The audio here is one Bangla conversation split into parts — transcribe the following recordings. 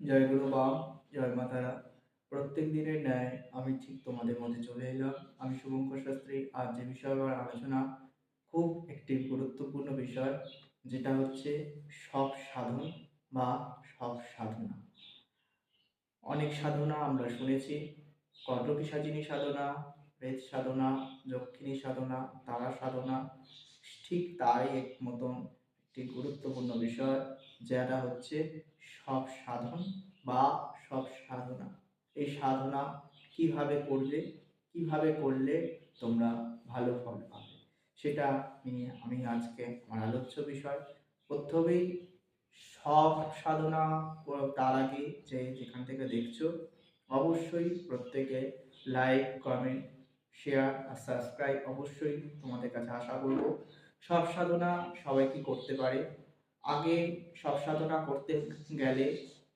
জয় গুরু বাম, জয় মাতারা। প্রত্যেক দিনের ন্যায় আমি ঠিক তোমাদের মধ্যে চলে এলাম। আমি শুভঙ্কর শাস্ত্রী আজ যে বিষয় আমার আলোচনা খুব একটি গুরুত্বপূর্ণ বিষয়, যেটা হচ্ছে সব সাধন বা সব সাধনা। অনেক সাধনা আমরা শুনেছি কটকিসাজিনী সাধনা, বেদ সাধনা, যক্ষিণী সাধনা, তারা সাধনা, ঠিক তারই এক মতন একটি গুরুত্বপূর্ণ বিষয়। যেটা হচ্ছে সব সাধন বা সব সাধনা। এই সাধনা কীভাবে করলে কীভাবে করলে তোমরা ভালো ফল পাবে? সেটা নিয়ে আমি আজকে আমার আলোচ্য বিষয়। প্রথমেই সব সাধনা তার আগে যে যেখান থেকে দেখছ, অবশ্যই প্রত্যেকে লাইক, কমেন্ট, শেয়ার আর সাবস্ক্রাইব অবশ্যই তোমাদের কাছে আশা করব। সব সাধনা সবাই কি করতে পারে? আগে সব সাধনা করতে গেলে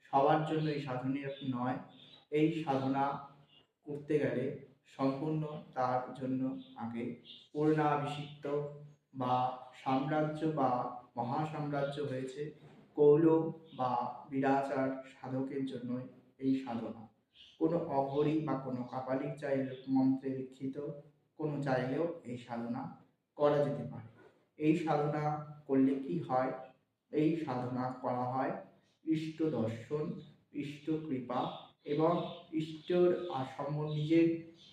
সবার জন্য এই সাধনা নয়। এই সাধনা করতে গেলে সম্পূর্ণ তার জন্য আগে পূর্ণাভিষিক্ত বা সাম্রাজ্য বা মহাসাম্রাজ্য হয়েছে কৌল বা বিরাচার সাধকের জন্যই এই সাধনা। কোনো অঘরী বা কোনো কাপালিক চাইলে মন্ত্রে লিখিত কোনো চাইলেও এই সাধনা করা যেতে পারে। এই সাধনা করলে কি হয়? এই সাধনা করা হয়। ইষ্ট দর্শন, ইষ্ট কৃপা এবং ইষ্টর আসম্ম নিজের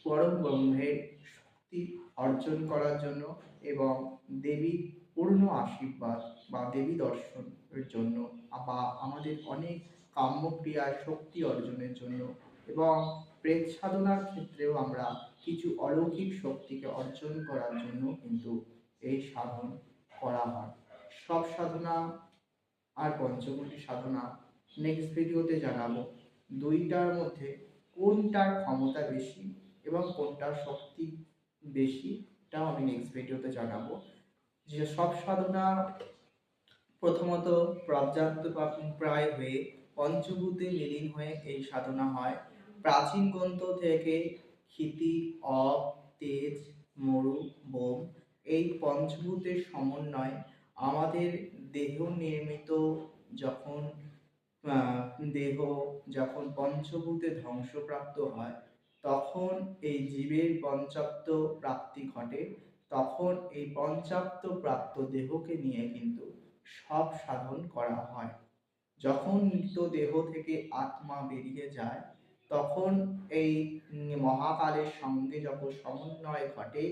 পরম ব্রহ্মের শক্তি অর্জন করার জন্য এবং দেবীর পূর্ণ আশীর্বাদ বা দেবী দর্শনের জন্য বা আমাদের অনেক কাম্যক্রিয়ার শক্তি অর্জনের জন্য এবং প্রেত সাধনার ক্ষেত্রেও আমরা কিছু অলৌকিক শক্তিকে অর্জন করার জন্য কিন্তু এই সাধন করা হয়। সব সাধনা আর পঞ্চমুখী সাধনা নেক্সট ভিডিওতে জানাব দুইটার মধ্যে কোনটার ক্ষমতা বেশি এবং কোনটার শক্তি বেশি তাও আমি নেক্সট ভিডিওতে জানাব। যে সব সাধনা প্রথমত পর্যাপ্ত প্রায় হয়ে পঞ্চভূতে বিলীন হয়ে এই সাধনা হয়। প্রাচীন গ্রন্থ থেকে ক্ষিতি অপ তেজ, মরু, বোম এই পঞ্চভূতের সমন্বয় আমাদের দেহ নির্মিত যখন দেহ যখন পঞ্চভূতে ধ্বংসপ্রাপ্ত হয়, তখন এই জীবের পঞ্চাপ্ত প্রাপ্তি ঘটে। তখন এই পঞ্চাপ্ত প্রাপ্ত দেহকে নিয়ে কিন্তু সব সাধন করা হয়। যখন মৃত দেহ থেকে আত্মা বেরিয়ে যায়, তখন এই মহাকালের সঙ্গে যখন সমন্বয় ঘটে,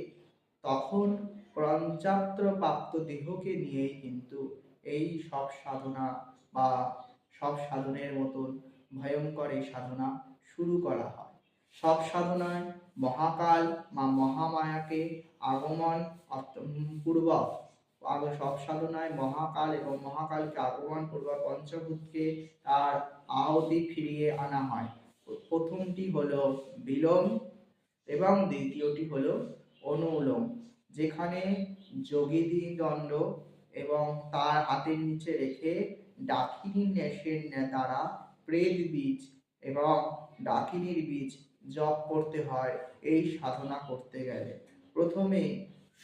তখন পঞ্চাপ্ত প্রাপ্ত দেহকে নিয়েই কিন্তু এই সব সাধনা বা সব সাধনের মতন ভয়ঙ্কর এই সাধনা শুরু করা হয়। সব সাধনায় মহাকাল বা মহামায়াকে আগমন পূর্বক সব সাধনায় মহাকাল এবং মহাকালকে আগমন পূর্বক পঞ্চভূতকে তার আহতি ফিরিয়ে আনা হয়। প্রথমটি হলো বিলোম এবং দ্বিতীয়টি হলো অনুলোম, যেখানে যোগীদি দণ্ড এবং তার হাতের নিচে রেখে ডাকিনী নেশের দ্বারা প্রেত বীজ এবং ডাকিনীর বীজ জপ করতে হয়, এই সাধনা করতে গেলে। প্রথমে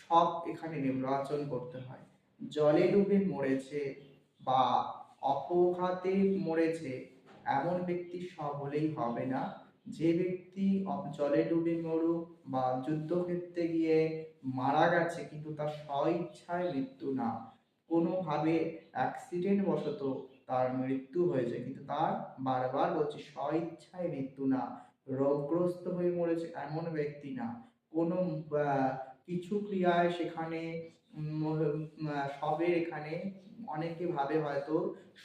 সব এখানে নির্বাচন করতে হয়। জলে ডুবে মরেছে বা অপঘাতে মরেছে, এমন ব্যক্তি সব হলেই হবে না। যে ব্যক্তি জলে ডুবে মরুক বা যুদ্ধক্ষেত্রে গিয়ে মারা গেছে, কিন্তু তার স্বইচ্ছায় মৃত্যু না। কোনোভাবে অ্যাক্সিডেন্ট বশত তার মৃত্যু হয়েছে। কিন্তু তার বারবার বলছি, স্বইচ্ছায় মৃত্যু না, রোগগ্রস্ত হয়ে মরেছে এমন ব্যক্তি না। কোনো কিছু ক্রিয়ায় সেখানে সবের এখানে অনেকে ভাবে হয়তো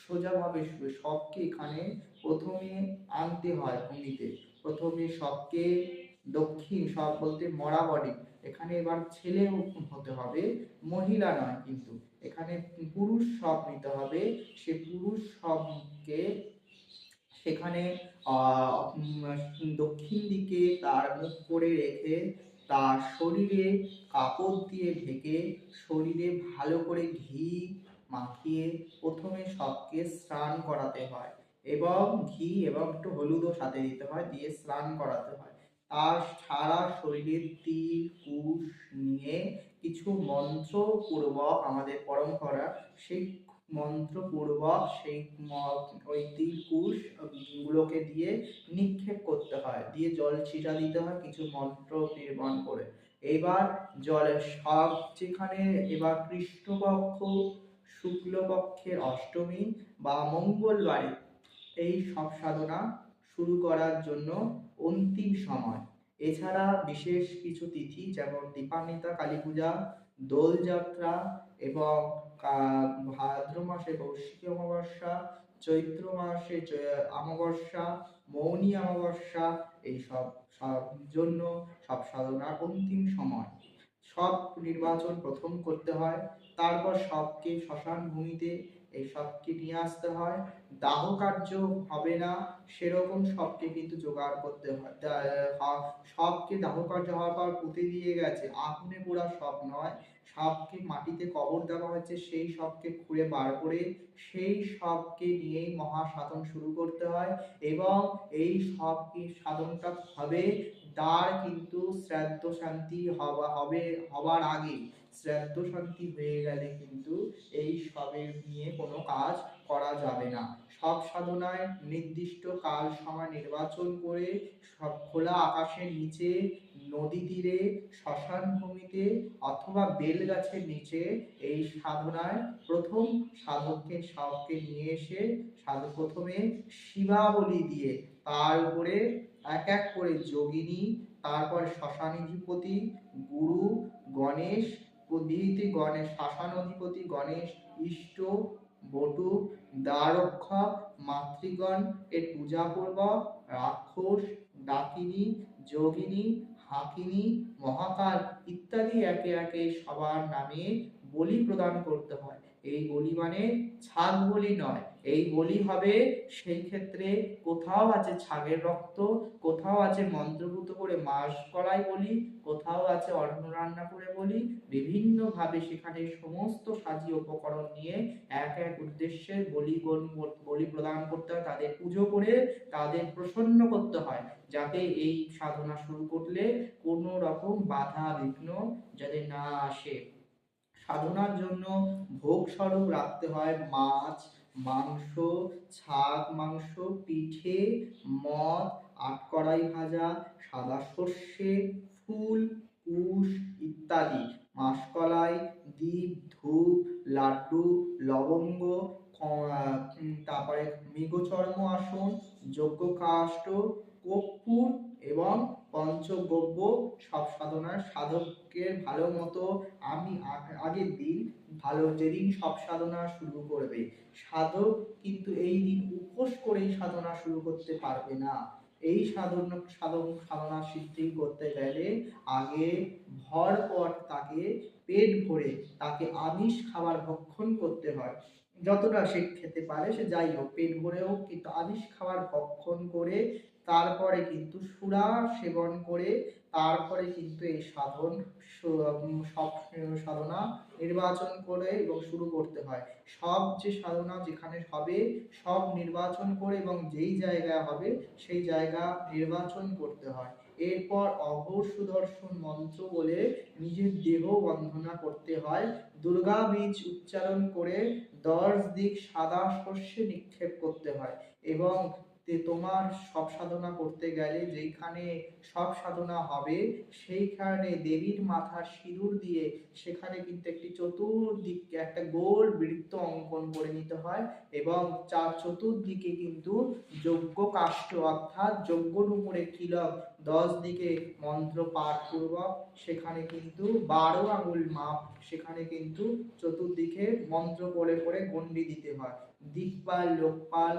সোজাভাবে সবকে এখানে প্রথমে আনতে হয় ভূমিতে। প্রথমে সবকে দক্ষিণ সব বলতে মরা বডি এখানে এবার ছেলেও হতে হবে, মহিলা নয় কিন্তু। এখানে পুরুষ সব নিতে হবে। সে পুরুষ সবকে সেখানে দক্ষিণ দিকে তার মুখ করে রেখে তার শরীরে কাপড় দিয়ে ঢেকে শরীরে ভালো করে ঘি মাখিয়ে প্রথমে সবকে স্নান করাতে হয় এবং ঘি এবং একটু হলুদও সাথে দিতে হয়, দিয়ে স্নান করাতে হয়। তার সারা শরীরের তিল, কুশ নিয়ে কিছু মন্ত্র পূর্বক আমাদের পরম্পরা, সেই মন্ত্রপূর্বক সেই ওই তিলকুশ গুলোকে দিয়ে নিক্ষেপ করতে হয়, দিয়ে জল ছিটা দিতে হয় কিছু মন্ত্র নির্মাণ করে। এবার জলের সব যেখানে এবার কৃষ্ণপক্ষ শুক্লপক্ষের অষ্টমী বা মঙ্গলবারে এই সব সাধনা শুরু করার জন্য অন্তিম সময়। এছাড়া বিশেষ কিছু তিথি যেমন দীপান্বিতা, কালী পূজা দোলযাত্রা এবং ভাদ্র মাসে কৌশিকী অমাবস্যা, চৈত্র মাসে অমাবস্যা, মৌনী অমাবস্যা এইসব সব জন্য সব সাধনার অন্তিম সময়। সব নির্বাচন প্রথম করতে হয়, তারপর সবকে শ্মশান ভূমিতে এই সবকে নিয়ে আসতে হয়? দাহ কার্য হবে না, সেরকম সবকে কিন্তু জোগাড় করতে হয়। সবকে দাহ কার্য হওয়ার পর পুঁতে দিয়ে গেছে। আগুনে পোড়া সব নয়, সবকে মাটিতে কবর দেওয়া হয়েছে, সেই সবকে খুঁড়ে বার করে, সেই সবকে নিয়েই মহাসাধন শুরু করতে হয় এবং এই সব কি সাধনটা হবে তার কিন্তু শ্রাদ্ধ শান্তি হওয়া, হবে, হওয়ার আগে শ্রাদ্ধ শান্তি হয়ে গেলে কিন্তু এই সবের নিয়ে কোনো কাজ করা যাবে না। সব সাধনায় নির্দিষ্ট কাল সময় নির্বাচন করে সব খোলা আকাশের নিচে, নদী তীরে, শ্মশান ভূমিতে অথবা বেল গাছের নিচে এই সাধনায় প্রথম সাধককে, সবকে নিয়ে এসে সাধক প্রথমে শিবাবলি দিয়ে তার উপরে এক এক করে যোগিনী, তারপর শ্মশানাধিপতি, গুরু, গণেশ প্রভৃতি গণেশ অধিপতি গণেশ, ইষ্ট, বটু, দ্বারক্ষ, মাতৃগণ, এর পূজা পূজাপূর্বক রাক্ষস, ডাকিনী, যোগিনী, হাকিনী, মহাকাল ইত্যাদি একে একে সবার নামে বলি প্রদান করতে হয়। এই বলি মানে ছাগ বলি নয় এই বলি হবে, সেই ক্ষেত্রে কোথাও আছে ছাগের রক্ত, কোথাও আছে মন্ত্রভূত করে মাস কলাই বলি, কোথাও আছে অন্ন রান্না করে বলি, বিভিন্নভাবে সেখানে সমস্ত সাজি উপকরণ নিয়ে এক এক উদ্দেশ্যে বলি বলি প্রদান করতে হয়, তাদের পুজো করে তাদের প্রসন্ন করতে হয়, যাতে এই সাধনা শুরু করলে কোনো রকম বাধা বিঘ্ন যাতে না আসে। সাধনার জন্য ভোগ স্বরূপ রাখতে হয় মাছ মাংস, ছাগ মাংস, পিঠে, মদ আটকড়াই ভাজা, সাদা সর্ষে, ফুল, কুশ ইত্যাদি। মাসকলাই দ্বীপ ধূপ, লাড্ডু, লবঙ্গ তারপরে মৃগচর্ম আসন যজ্ঞ কাষ্ট কর্পূর এবং পঞ্চগব্য সব সাধনার সাধকের ভালো মতো আমি আগ- আগের দিন ভালো যেদিন সব সাধনা শুরু করবে। সাধক কিন্তু এই দিন উপোস করেই সাধনা শুরু করতে পারবে না। এই সাধন সাধন সাধনা সিদ্ধি করতে গেলে আগে ভরপর তাকে পেট ভরে তাকে আমিষ খাবার ভক্ষণ করতে হয়। যতটা সে খেতে পারে সে যাই হোক, পেট ভরেও কিন্তু আমিষ খাবার ভক্ষণ করে তারপরে কিন্তু সুরা সেবন করে তারপরে কিন্তু এই সাধন সব সাধনা নির্বাচন করে এবং শুরু করতে হয়। সব যে সাধনা যেখানে হবে, সব নির্বাচন করে এবং যেই জায়গায় হবে, সেই জায়গা নির্বাচন করতে হয়। এরপর অঘোর সুদর্শন মন্ত্র বলে নিজের দেহ বন্ধনা করতে হয়। দুর্গা বীজ উচ্চারণ করে দশ দিক সাদা শস্যে নিক্ষেপ করতে হয় এবং তোমার সব সাধনা করতে গেলে যেখানে সব সাধনা হবে, সেইখানে দেবীর মাথার সিঁদুর দিয়ে সেখানে কিন্তু একটি চতুর্দিক, একটা গোল বৃত্ত অঙ্কন করে নিতে হয়। এবং চার চতুর্দিকে কিন্তু যজ্ঞ কাষ্ঠ অর্থাৎ যজ্ঞর উপরে কিলক দশ দিকে মন্ত্র পাঠ পূর্বক, সেখানে কিন্তু বারো আঙুল মাপ, সেখানে কিন্তু চতুর্দিকে মন্ত্র করে করে গণ্ডি দিতে হয়। দিকপাল, লোকপাল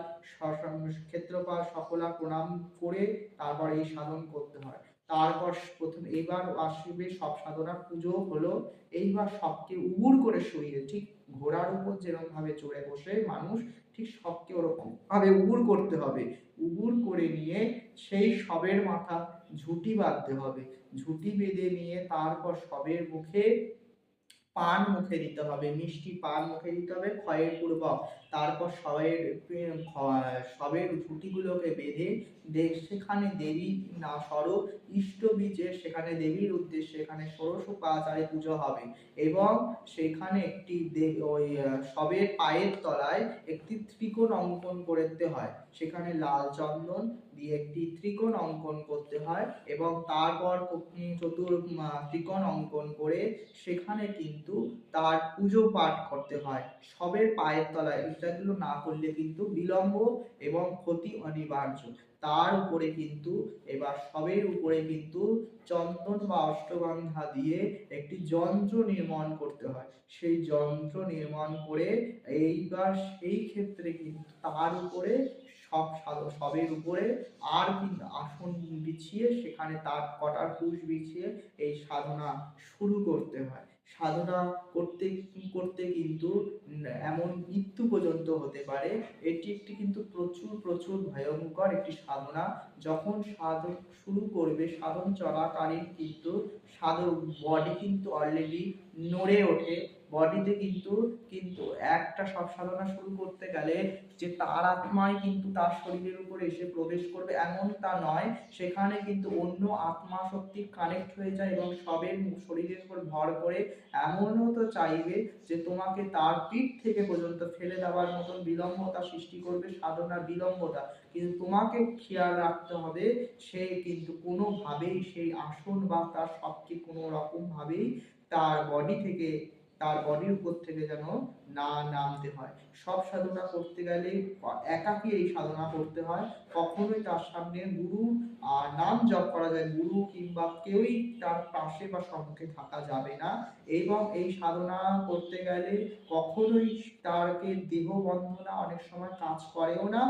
ক্ষেত্রপাল সকলা প্রণাম করে তারপর এই সাধন করতে হয়। তারপর প্রথম এইবার আসবে সব সাধনা পুজো হলো, এইবার সবকে উবুর করে শুইয়ে, ঠিক ঘোড়ার উপর যেরকম ভাবে চড়ে বসে মানুষ ঠিক সবকে ওরকম ভাবে উবুর করতে হবে। উবুর করে নিয়ে সেই সবের মাথা ঝুঁটি বাঁধতে হবে। ঝুঁটি বেঁধে নিয়ে তারপর সবের মুখে পান মুখে দিতে হবে, মিষ্টি পান মুখে দিতে হবে, ক্ষয়ের পূর্বক। তারপর শবের, খ- শবের ঝুঁটিগুলোকে বেঁধে সেখানে দেবী না স্বরূপ ইষ্ট বীজের সেখানে দেবীর উদ্দেশ্যে এখানে ষোড়শ উপাচারে পুজো হবে এবং সেখানে একটি ওই, শবের পায়ের তলায় একটি ত্রিকোণ অঙ্কন করতে হয়। সেখানে লাল চন্দন দিয়ে একটি ত্রিকোণ অঙ্কন করতে হয় এবং তারপর চতুর ত্রিকোণ অঙ্কন করে সেখানে কিন্তু তার পুজো পাঠ করতে হয়। সবের পায়ের তলায় এটাগুলো না করলে কিন্তু বিলম্ব এবং ক্ষতি অনিবার্য। তার উপরে কিন্তু, এবার সবের উপরে কিন্তু চন্দন বা অষ্টগন্ধা দিয়ে একটি যন্ত্র নির্মাণ করতে হয়। সেই যন্ত্র নির্মাণ করে এইবার সেই ক্ষেত্রে কিন্তু তার উপরে সব সবের উপরে আর কিন্তু আসন বিছিয়ে সেখানে তার কটার কুশ বিছিয়ে এই সাধনা শুরু করতে হয়। সাধনা করতে করতে কিন্তু এমন মৃত্যু পর্যন্ত হতে পারে। এটি একটি কিন্তু প্রচুর প্রচুর ভয়ঙ্কর একটি সাধনা। যখন সাধক শুরু করবে, সাধন চলাকালীন কিন্তু সাধক বডি কিন্তু অলরেডি নড়ে ওঠে। বডিতে কিন্তু কিন্তু একটা সব সাধনা শুরু করতে গেলে যে তার আত্মাই কিন্তু তার শরীরের উপরে এসে প্রবেশ করবে, এমন তা নয়। সেখানে কিন্তু অন্য আত্মা শক্তি কানেক্ট হয়ে যায় এবং সবের শরীরের উপর ভর করে এমনও তো চাইবে যে তোমাকে তার পিঠ থেকে পর্যন্ত ফেলে দেওয়ার মতন বিলম্বতা সৃষ্টি করবে সাধনার বিলম্বতা। কিন্তু তোমাকে খেয়াল রাখতে হবে, সে কিন্তু কোনোভাবেই সেই আসন বা তার শক্তি কোনো রকম ভাবেই তার বডি থেকে তার বডির উপর থেকে যেন না নামতে হয়। সব সাধনা করতে গেলে একাকী এই সাধনা করতে হয়। কখনোই তার সামনে গুরু আর নাম জপ করা যায়। গুরু কিংবা কেউই তার পাশে বা সম্মুখে থাকা যাবে না। এবং এই সাধনা করতে গেলে কখনোই তারকে দেহ বন্ধনা অনেক সময় কাজ করেও না।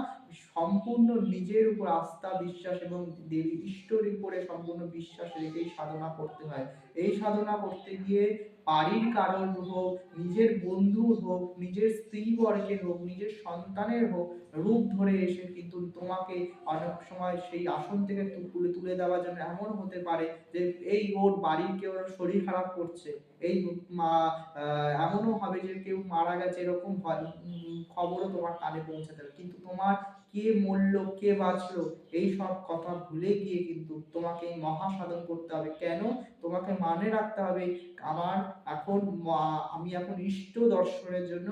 সম্পূর্ণ নিজের উপর আস্থা, বিশ্বাস এবং দেবী ইষ্টর উপরে সম্পূর্ণ বিশ্বাস রেখেই সাধনা করতে হয়। এই সাধনা করতে গিয়ে বাড়ির কারণ হোক, নিজের বন্ধু হোক নিজের স্ত্রী বর্গের হোক, নিজের সন্তানের হোক, রূপ ধরে এসে কিন্তু তোমাকে অনেক সময় সেই আসন থেকে তুলে তুলে দেওয়ার জন্য এমন হতে পারে যে এই ওর বাড়ির কেউ শরীর খারাপ করছে। এই মা এমনও হবে যে কেউ মারা গেছে, এরকম খবরও তোমার কানে পৌঁছাতে হবে কিন্তু তোমার কে মূল্য কে বাঁচলো, এই সব কথা ভুলে গিয়ে কিন্তু তোমাকে মহা সাধন করতে হবে। কেন? তোমাকে মানে রাখতে হবে। আমার এখন আমি এখন ইষ্ট দর্শনের জন্য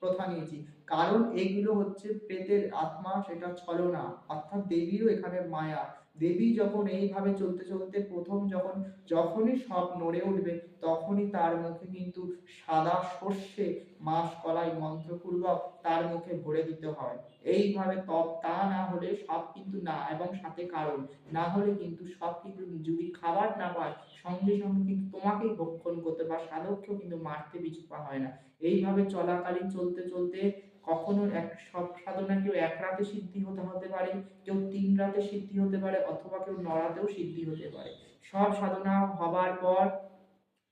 প্রথা নিয়েছি। কারণ এইগুলো হচ্ছে প্রেতের আত্মা, সেটা ছলনা। অর্থাৎ দেবীরও এখানে মায়া। দেবী যখন এইভাবে চলতে চলতে প্রথম যখন, যখনই সব নড়ে উঠবে, তখনই তার মুখে কিন্তু সাদা সর্ষে মাস কলাই মন্ত্রপূর্বক তার মুখে ভরে দিতে হয়। এইভাবে তপ, তা না হলে সব কিন্তু না, এবং সাথে কারণ। না হলে কিন্তু সব কিন্তু যদি খাবার না পায়, সঙ্গে সঙ্গে কিন্তু তোমাকেই ভক্ষণ করতে বা সাধককেও কিন্তু মারতে পিছপা হয় না। এইভাবে চলাকালীন চলতে চলতে কখনো এক সব সাধনা কেউ এক রাতে সিদ্ধি হতে হতে পারে, কেউ তিন রাতে সিদ্ধি হতে পারে অথবা কেউ নরাতেও সিদ্ধি হতে পারে। সব সাধনা হবার পর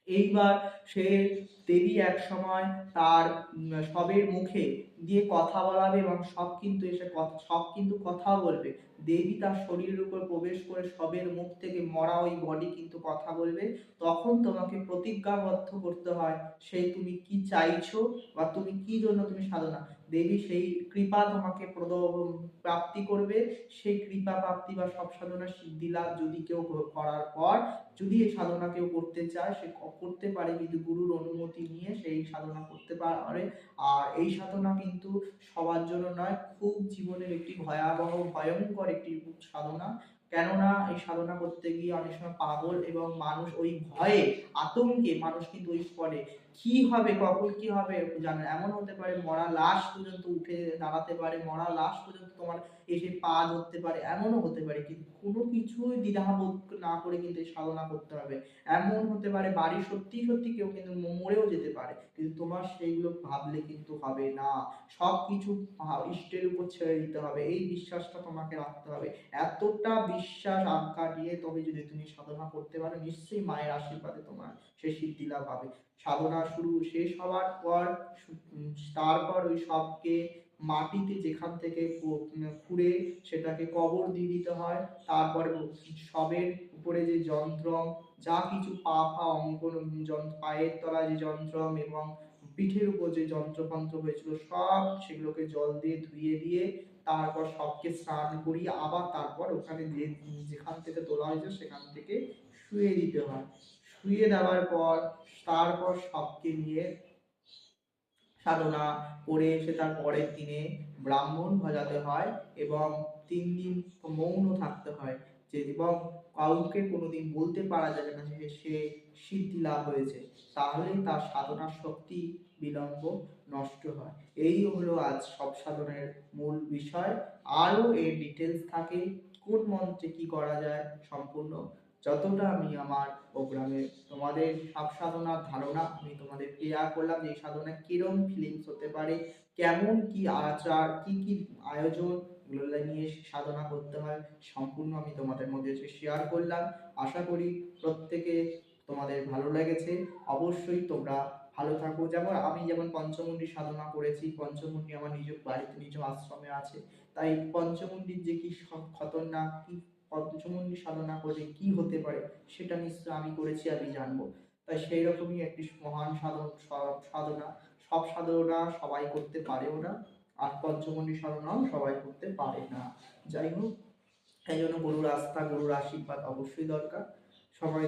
এইবার সে দেবী এক সময় তার সবের মুখে দিয়ে কথা বলাবে এবং সব কিন্তু এসে সব কিন্তু কথাও বলবে। দেবী তার শরীরের উপর প্রবেশ করে সবের মুখ থেকে মরা ওই বডি কিন্তু কথা বলবে। তখন তোমাকে প্রতিজ্ঞাবদ্ধ করতে হয় সেই তুমি কি চাইছো বা তুমি কি জন্য তুমি সাধনা? দেবী সেই কৃপা তোমাকে প্রদ, প্রাপ্তি করবে। সেই কৃপা প্রাপ্তি বা সব সাধনা সিদ্ধি লাভ যদি কেউ করার পর যদি এই সাধনা কেউ করতে চায়, সে করতে পারে। কিন্তু গুরুর অনুমতি নিয়ে সেই সাধনা করতে পারে। আর এই সাধনা কিন্তু সবার জন্য নয়, খুব জীবনের একটি ভয়াবহ, ভয়ঙ্কর একটি সাধনা কেননা এই সাধনা করতে গিয়ে অনেক সময় পাগল এবং মানুষ ওই ভয়ে, আতঙ্কে মানুষ কিন্তু ওই পরে কি হবে, কখন কি হবে জানে না। এমন হতে পারে মরা লাশ পর্যন্ত উঠে দাঁড়াতে পারে, মরা লাশ পর্যন্ত তোমার এসে পা ধরতে পারে, এমনও হতে পারে কিন্তু কোনো কিছুই দ্বিধাবোধ না করে কিন্তু এই সাধনা করতে হবে। এমন হতে পারে বাড়ি সত্যি সত্যি কেউ কিন্তু মরেও যেতে পারে, কিন্তু তোমার সেইগুলো ভাবলে কিন্তু হবে না। সব কিছু ইষ্টের উপর ছেড়ে দিতে হবে, এই বিশ্বাসটা তোমাকে রাখতে হবে। এতটা বিশ্বাস আজ্ঞা দিয়ে তবে যদি তুমি সাধনা করতে পারো, নিশ্চয়ই মায়ের আশীর্বাদে তোমার সে সিদ্ধি লাভ হবে। সাধনা শুরু শেষ হওয়ার পর তারপর ওই সবকে মাটিতে যেখান থেকে খুঁড়ে সেটাকে কবর দিয়ে দিতে হয়। তারপরে সবের উপরে যে যন্ত্র, যা কিছু পা ফা, অঙ্কন যন্ত্র, পায়ের তলায় যে যন্ত্র এবং পিঠের উপর যে যন্ত্রফন্ত্র হয়েছিল, সব সেগুলোকে জল দিয়ে ধুয়ে দিয়ে তারপর সবকে স্নান করিয়ে আবার তারপর ওখানে যে যেখান থেকে তোলা হয়েছে সেখান থেকে শুয়ে দিতে হয়। শুয়ে দেওয়ার পর, তারপর সবকে নিয়ে সাধনা করে এসে তার পরের দিনে ব্রাহ্মণ ভজাতে হয় এবং তিন দিন মৌন থাকতে হয়। যে এবং কাউকে কোনোদিন বলতে পারা যাবে না যে সে সিদ্ধি লাভ হয়েছে। তাহলেই তার সাধনার শক্তি বিলম্ব নষ্ট হয়। এই হলো আজ সব সাধনের মূল বিষয়। আরও এর ডিটেলস থাকে। কোন মন্ত্রে কি করা যায় সম্পূর্ণ যতটা আমি আমার প্রোগ্রামে তোমাদের সব সাধনার ধারণা আমি তোমাদের ক্লিয়ার করলাম যে এই সাধনায় কিরম ফিলিংস হতে পারে, কেমন কি আচার, কি কি আয়োজন এগুলো নিয়ে সাধনা করতে হয়, সম্পূর্ণ আমি তোমাদের মধ্যে শেয়ার করলাম। আশা করি প্রত্যেকে তোমাদের ভালো লেগেছে। অবশ্যই তোমরা ভালো থাকো। যেমন আমি যেমন পঞ্চমুণ্ডী সাধনা করেছি, পঞ্চমুণ্ডী আমার নিজ বাড়িতে, নিজ আশ্রমে আছে। তাই পঞ্চমুণ্ডির যে কি খতরনাক, কি পঞ্চমুণ্ডী সাধনা করলে কি হতে পারে সেটা নিশ্চয় আমি করেছি, আমি জানব। তাই সেই রকমই একটি মহান সাধন সাধনা, সব সাধনা সবাই করতে পারেও না, আর পঞ্চমুণ্ডী সাধনাও সবাই করতে পারে না। যাই হোক, এই জন্য গরুর আস্থা, গরুর আশীর্বাদ অবশ্যই দরকার। সবাই